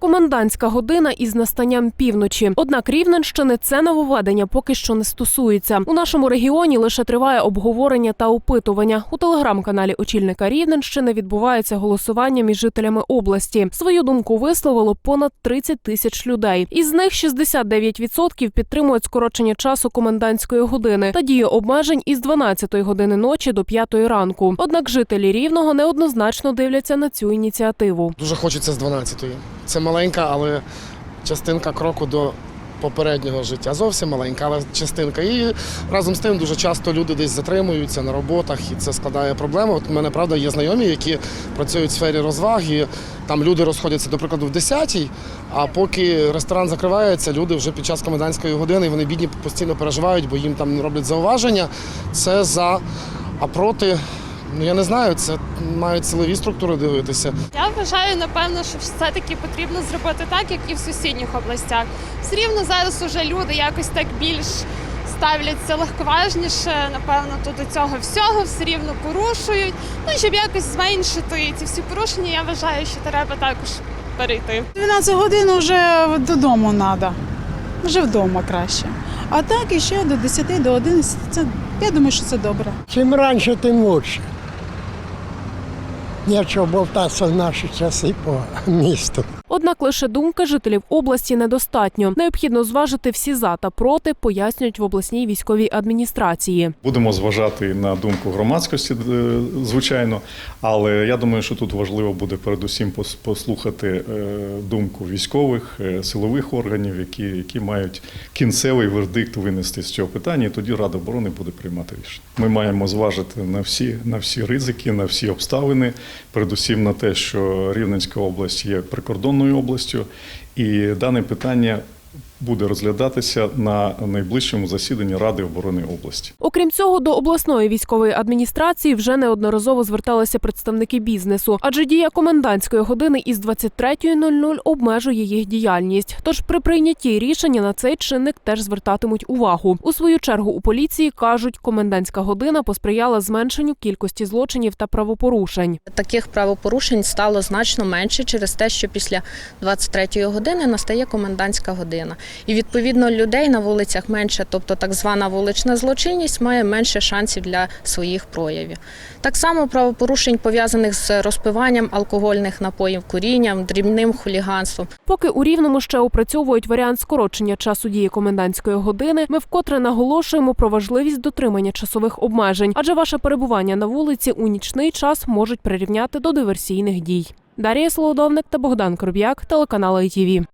Комендантська година із настанням півночі. Однак Рівненщини це нововведення поки що не стосується. У нашому регіоні лише триває обговорення та опитування. У телеграм-каналі очільника Рівненщини відбувається голосування між жителями області. Свою думку висловило понад 30 тисяч людей. Із них 69% підтримують скорочення часу комендантської години та дію обмежень із 12 години ночі до 5 ранку. Однак жителі рівного неоднозначно дивляться на цю ініціативу. Дуже хочеться з 12-ї. Це маленька, але частинка кроку до попереднього життя. Зовсім маленька, але частинка. І разом з тим дуже часто люди десь затримуються на роботах, і це складає проблеми. От у мене правда є знайомі, які працюють в сфері розваги. Там люди розходяться, до прикладу, в 10-й, а поки ресторан закривається, люди вже під час комендантської години вони бідні постійно переживають, бо їм там роблять зауваження. Це за а проти. Ну я не знаю, це мають силові структури дивитися. Я вважаю, напевно, що все-таки потрібно зробити так, як і в сусідніх областях. Все рівно зараз уже люди якось так більш ставляться легковажніше, напевно, то до цього всього все рівно порушують. Ну, щоб якось зменшити ці всі порушення, я вважаю, що треба також перейти. 12 годин вже додому треба. Вже вдома краще. А так і ще до 10, до 11. Це, я думаю, що це добре. Чим раніше, тим лучше. Нічого болтатися в наші часи по місту. Однак лише думки жителів області недостатньо. Необхідно зважити всі за та проти, пояснюють в обласній військовій адміністрації. Будемо зважати на думку громадськості, е, звичайно, але я думаю, що тут важливо буде передусім послухати е, думку військових, е, силових органів, які, які мають кінцевий вердикт винести з цього питання, і тоді Рада оборони буде приймати рішення. Ми маємо зважити на всі, на всі ризики, на всі обставини, передусім на те, що Рівненська область є прикордонною областю, і дане питання буде розглядатися на найближчому засіданні Ради оборони області. Окрім цього, до обласної військової адміністрації вже неодноразово зверталися представники бізнесу, адже дія комендантської години із 23.00 обмежує їх діяльність. Тож при прийнятті рішення на цей чинник теж звертатимуть увагу. У свою чергу у поліції кажуть, комендантська година посприяла зменшенню кількості злочинів та правопорушень. Таких правопорушень стало значно менше через те, що після 23-ї години настає комендантська година. І відповідно людей на вулицях менше, тобто так звана вулична злочинність має менше шансів для своїх проявів. Так само правопорушень пов'язаних з розпиванням алкогольних напоїв, курінням, дрібним хуліганством. Поки у рівному ще опрацьовують варіант скорочення часу дії комендантської години, ми вкотре наголошуємо про важливість дотримання часових обмежень, адже ваше перебування на вулиці у нічний час можуть прирівняти до диверсійних дій. Дар'я Солодовник та Богдан Короб'як, телеканал ITV.